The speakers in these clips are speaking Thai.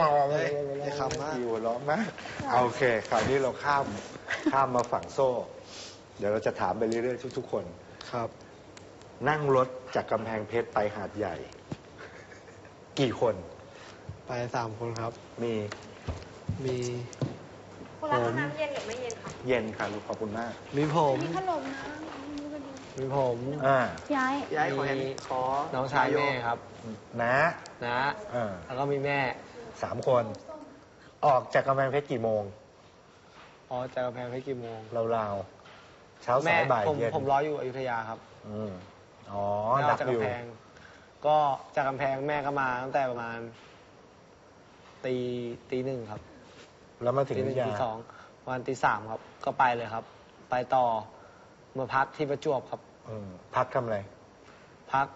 อย่าขำมากอยู่ร้องนะเอาโอเคคราวนี้เราข้ามข้ามมาฝั่งโซ่ เดี๋ยวเราจะถามไปเรื่อยๆทุกๆคน ครับ นั่งรถจากกำแพงเพชรไปหาดใหญ่ กี่คนไปสามคนครับ มีมีคนละน้ำเย็นหรือไม่เย็นคะเย็นค่ะลูกขอบคุณมาก มีผมมีขนมนะมีผมอ่า ย้ายย้ายขอเห็นขอน้องชายแม่ครับนะนะ อ่า แล้วก็มีแม่ สามคน ออกจากกำแพงเพชรกี่โมงอ๋อจากกำแพงเพชรกี่โมงราวๆเช้าแม่สายบ่ายผมเย็นผมรออยู่อยุธยาครับอืมอ๋อแล้วดักจากอยู่กำแพง ก็จากกำแพงแม่ก็มาตั้งแต่ประมาณ ตีตีหนึ่งครับแล้วมาถึงตีหนึ่งยาตีสองประมาณตีสามครับ ก็ไปเลยครับ ไปต่อมาพักที่ประจวบครับ อืมพักทำอะไร พัก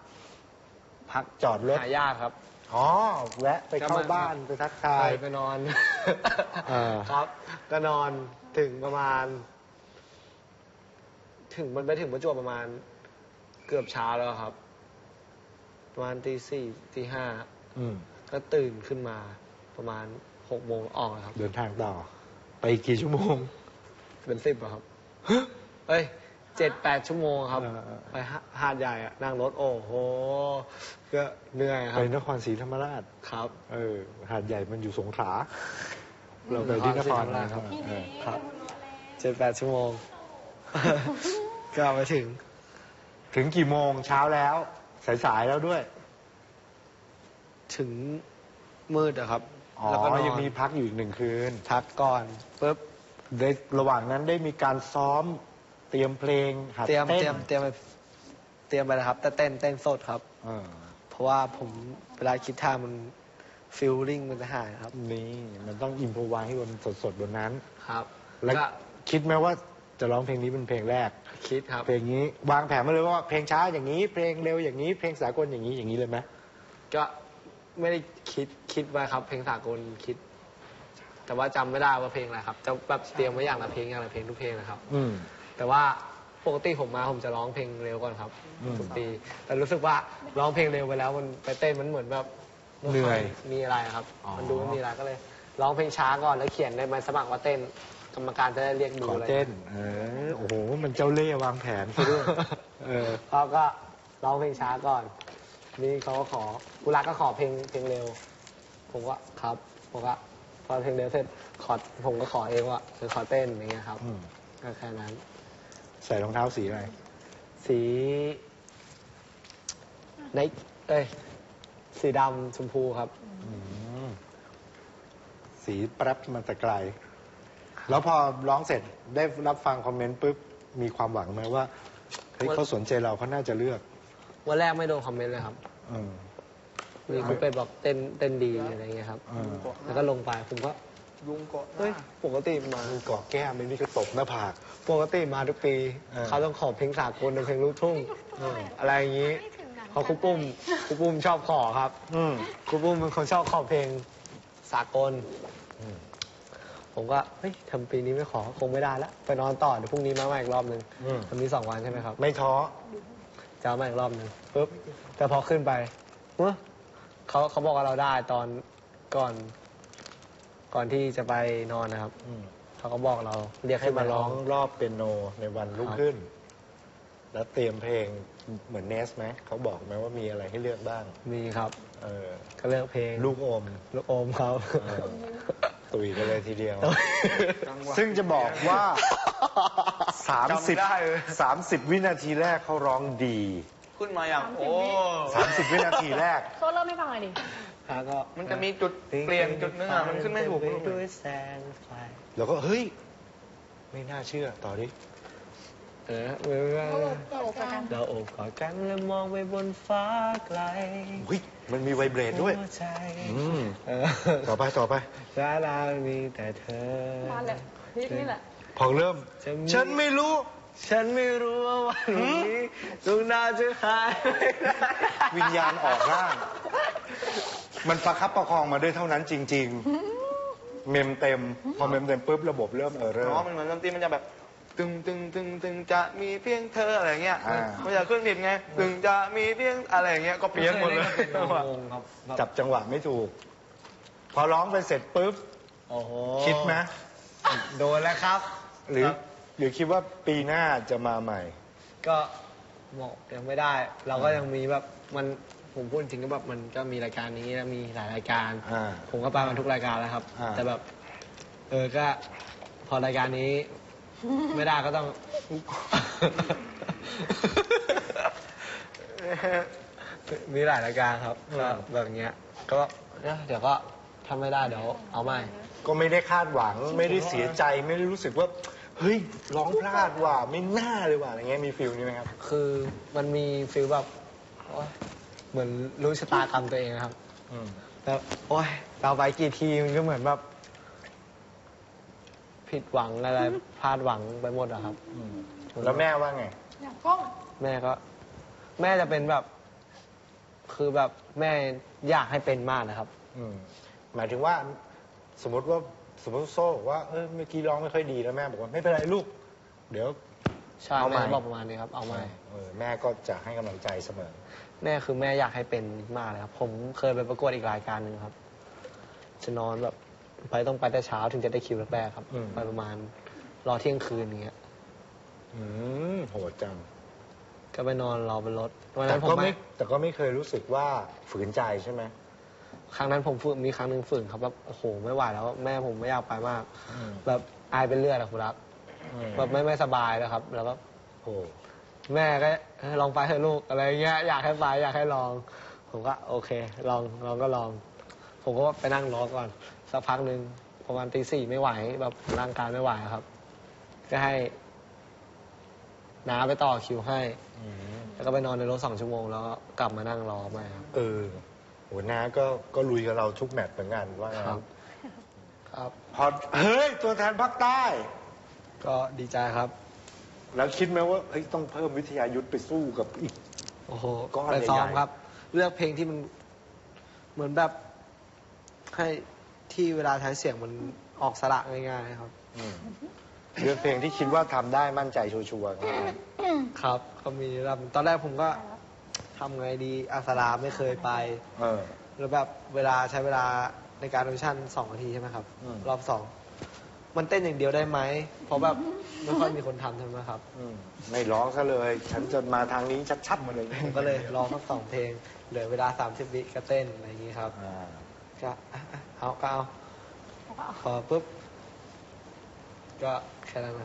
พักจอดรถ หาญาติครับ อ๋อแวะไปเข้าก็มาบ้านไปทักทาไปย ไปนอนเออ ครับ ก็นอนถึงประมาณ ถึงมันไปถึงประจวบประมาณ เกือบเช้าแล้วครับ ประมาณตีสี่ตีห้าอืมก็ตื่นขึ้นมา ประมาณหกโมงออกครับ เดินทางต่อ ไปอีกกี่ชั่วโมง เป็นสิบอะครับเอ้ย เจ็ดแปดชั่วโมงครับ เออเออ ไปหาหาดใหญ่อะนั่งรถโอ้โหก็เหนื่อยครัไปบนครศรีธรรมราช ครับเออ หาดใหญ่มันอยู่สงขลา เราไปที่นครนครศรีธรรมราชครับพี่เอเนอครับเจ็ดแปดชั่วโมง ก็ไปถึงถึงกี่โมงเช้าแล้ว สายๆแล้วด้วย ถึงมืดอะครับ อ๋อ แล้วก็นอนยังมีพักอยู่อีกหนึ่งคืน พักก่อนปุ๊บในระหว่างนั้นได้มีการซ้อมเตรียมเพลงหัดเตรียมเต้นเตรียมเตรียมไปเตรียมไปนะครับ แต่เต้นเต้นสดครับ เออเพราะว่าผมเวลาคิดท่ามันฟิลลิ่งมันจะหายครับ นี่มันต้องอิมพอไว้ให้มันสดๆบนนั้น ครับแล้วก็คิดไหมว่าจะร้องเพลงนี้เป็นเพลงแรก คิดครับ เพลงนี้วางแผนมาเลยว่าเพลงช้าอย่างนี้ เพลงเร็วอย่างนี้ เพลงสากลอย่างนี้อย่างนี้เลยไหมก็ไม่ได้คิดคิดไว้ครับ เพลงสากลคิด แต่ว่าจำไม่ได้ว่าเพลงอะไรครับจะแบบเตรียมไว้อย่างละเพลงอย่างละเพลงทุกเพลงนะครับ อืม แต่ว่าปกติผมมาผมจะร้องเพลงเร็วก่อนครับอืมทุกปีแต่รู้สึกว่าร้องเพลงเร็วไปแล้วมันไปเต้นมันเหมือนแบบเหนื่อยมีอะไรครับอ๋อมันดูไม่มีอะไรก็เลยร้องเพลงช้าก่อนแล้วเขียนในใบสมัครว่าเต้นกรรมการจะได้เรียกดูขออะไรเต้นเออโอ้โหมันเจ้าเล่ห์วางแผนซะด้วยเออเขาก็ร้องเพลงช้าก่อน นี่เขาก็ขอกุลาก็ขอเพลงเพลงเร็ว ผมก็ครับผมก็พอเพลงเร็วเสร็จขอผมก็ขอเองว่าจะขอเต้นอย่างเงี้ยครับอืมก็แค่นั้น ใส่รองเท้าสีอะไร สีในเอ้ย สีดำชมพูครับอืมสีแป๊บมาแต่ไกล แล้วพอร้องเสร็จได้รับฟังคอมเมนต์ปุ๊บ มีความหวังไหมว่าเฮ้ยว่าเขาสนใจเราเขาน่าจะเลือก วันแรกไม่โดนคอมเมนต์เลยครับอืม มีคุณเป็ดบอกเต้นเต้นดีอะไรเงี้ยครับ อืม แล้วก็ลงไปผมก็ ยุงเกาะเฮ้ยปกติมามีเกาะแก้มไม่มีกระตบหน้าผาก ปกติมาทุกปีเออเขาต้องขอเพลงสากลหรือเพลงลูกทุ่งอะไรอย่างนี้เพราะครูปุ้มครูปุ้มชอบขอครับอืมครูปุ้มเป็นคนชอบขอเพลงสากลอืมผมก็เฮ้ยทำปีนี้ไม่ขอคงไม่ได้ละไปนอนต่อเดี๋ยวพรุ่งนี้มาใหม่อีกรอบหนึ่งอืมมันมีสองวันใช่ไหมครับ ไม่ท้อจะเอามาอีกรอบหนึ่งปุ๊บแต่พอขึ้นไปเฮ้ยเขาเขาบอกว่าเราได้ตอนก่อน ก่อนที่จะไปนอนนะครับ อืมเขาก็บอกเรา เรียกให้ให้มามาร้ร้อองงรอบเปียโนในวันรุ่งขึ้น แล้วเตรียมเพลงเหมือนเนสไหมเขาบอกไหมว่ามีอะไรให้เลือกบ้าง มีครับ เออ ก็เลือกเพลงลูกอม ลูกอมครับเออ ตุยกันเลยทีเดียวจังหวะซึ่งจะบอกว่า จำไม่ได้เลย 30 30 วินาทีแรกเขาร้องดี ขึ้นมาอย่าง โอ้ 30 วินาทีแรก โซ่เริ่มไม่ฟังเลยดิ แล้วก็มันจะมีจุดเปลี่ยนจุดนึงอะมันขึ้นไม่ถูกเต็ปด้วยแสงไฟแล้วก็เฮ้ย ไม่น่าเชื่อต่อดิเออเมื่อโอ้โหกันเราโอบกอดกันและมองไปบนฟ้าไกลเฮ้ยมันมีไวเบรดด้วยหัใจอืมเออต่อไปต่อไปสารามีแต่เธอมาเลยพี่นี่แหละพอเริ่มจะมีฉันไม่รู้ ฉันไม่รู้ว่าวันนี้ดวงดาวจะหายไปไหนวิญญาณออกร่าง มันประคับประคองมาด้วยเท่านั้นจริง ๆ เมมเต็ม พอเมมเต็มปุ๊บระบบเริ่มเออเริ่ม เนาะมันเหมือนดนตรีมันจะแบบ ตึงตึงตึงตึงจะมีเพียงเธออะไรเงี้ยอ่ามันจะขึ้นดิดไงตึงจะมีเพียงอะไรเงี้ยก็เพี้ยนหมดเลยงงครับจับจังหวะไม่ถูก พอร้องไปเสร็จปุ๊บ โอ้โหคิดไหมโดนแล้วครับ หรือครับ หรือคิดว่าปีหน้าจะมาใหม่ ก็บอกยังไม่ได้ เราก็ยังมีแบบมัน ผมพูดจริงก็แบบมันก็มีรายการนี้แล้วมีหลายรายการ อ่า ผมก็ไปมาทุกรายการแล้วครับ อ่า แต่แบบ เออก็พอรายการนี้ ไม่ได้ก็ต้อง มีหลายรายการครับก็แบบเนี้ย ก็เดี๋ยวก็ทำไม่ได้เดี๋ยวเอาใหม่ ก็ไม่ได้คาดหวังไม่ได้เสียใจไม่ได้รู้สึกว่าเฮ้ยร้องพลาดว่ะไม่น่าเลยว่ะอะไรเงี้ยมีฟิลนี้ไหมครับ คือมันมีฟีลแบบโอ๊ย เหมือนรู้ชะตากรรมตัวเองนะครับอืม แล้วโอ้ยเราไปกี่ทีมันก็เหมือนแบบผิดหวังอะไรพลาดหวังไปหมดอะครับ อืม แล้วแม่ว่าไง อยากกล้องแม่ก็ แม่จะเป็นแบบ คือแบบแม่อยากให้เป็นมากนะครับ อืม หมายถึงว่า สมมติว่าสมมติโซ่บอกว่าเออเมื่อกี้ร้องไม่ค่อยดีแล้วแม่บอกว่าไม่เป็นไรลูก เดี๋ยว ใช่เอาใหม่ แม่บอกประมาณนี้ครับ เอาใหม่เออแม่ก็จะให้กำลังใจเสมอ แม่คือแม่อยากให้เป็นมากเลยครับ ผมเคยไปประกวดอีกรายการหนึ่งครับ จะนอนแบบไปต้องไปแต่เช้าถึงจะได้คิวแรกๆครับ อืม ไปประมาณรอเที่ยงคืนอย่างเงี้ย อืมโหดจังก็ไปนอนรอบนรถวันแต่นั้นผมก็ไม่ไม่แต่ก็ไม่เคยรู้สึกว่าฝืนใจใช่ไหมครั้งนั้นผมฝึกมีครั้งหนึ่งฝืนครับแบบโอ้โหไม่ไหวแล้ว แม่ผมไม่อยากไปมาก อืม แบบอายเป็นเลือดอะคุณรักอืม แบบไม่ไม่สบายแล้วครับ แล้วก็โอ้แม่ก็เออลองไปเถอะลูกอะไรเงี้ยอยากให้ไปอยากให้ลอง ผมก็โอเค ลองลองก็ลอง ผมก็ไปนั่งรอก่อน สักพักหนึ่งประมาณตีสี่ไม่ไหวแบบร่างกายไม่ไหวครับ ก็ให้น้าไปต่อคิวให้อืมแล้วก็ไปนอนในรถสองชั่วโมง แล้วก็กลับมานั่งรอแม่ครับ เออโหน้าก็ก็ลุยกับเราทุกแมตช์เหมือนกันว่างั้นครับครับพอเฮ้ย ตัวแทนภาคใต้ ก็ดีใจครับ แล้วคิดไหมว่าเฮ้ยต้องเพิ่มวิทยายุทธไปสู้กับอีก โอ้โหก้อนไปซ้อมใหญ่ๆ ครับ เลือกเพลงที่มันเหมือนแบบให้ที่เวลาใช้เสียงมันออกสระง่ายๆครับอืมเลือกเพลงที่คิดว่าทำได้มั่นใจชัวร์ๆครับครับ ก็มีแบบตอนแรกผมก็ทำไงดีอาสราไม่เคยไป เออ แล้วแบบเวลาใช้เวลาในการออดิชั่นสองนาทีใช่ไหมครับ อืม รอบสอง มันเต้นอย่างเดียวได้ไหม เพราะแบบไม่ค่อยมีคนทำใช่ไหมครับ อืมไม่ร้องซะเลย ฉันจะมาทางนี้ชัดๆมาเลยผมก็เลยร้องทั้งสองเพลง เหลือเวลาสามสิบวิก็เต้นอะไรอย่างนี้ครับ อ่าก็อะอะเอาก็เอาพอปุ๊บ ก็แค่นั้นนะครับ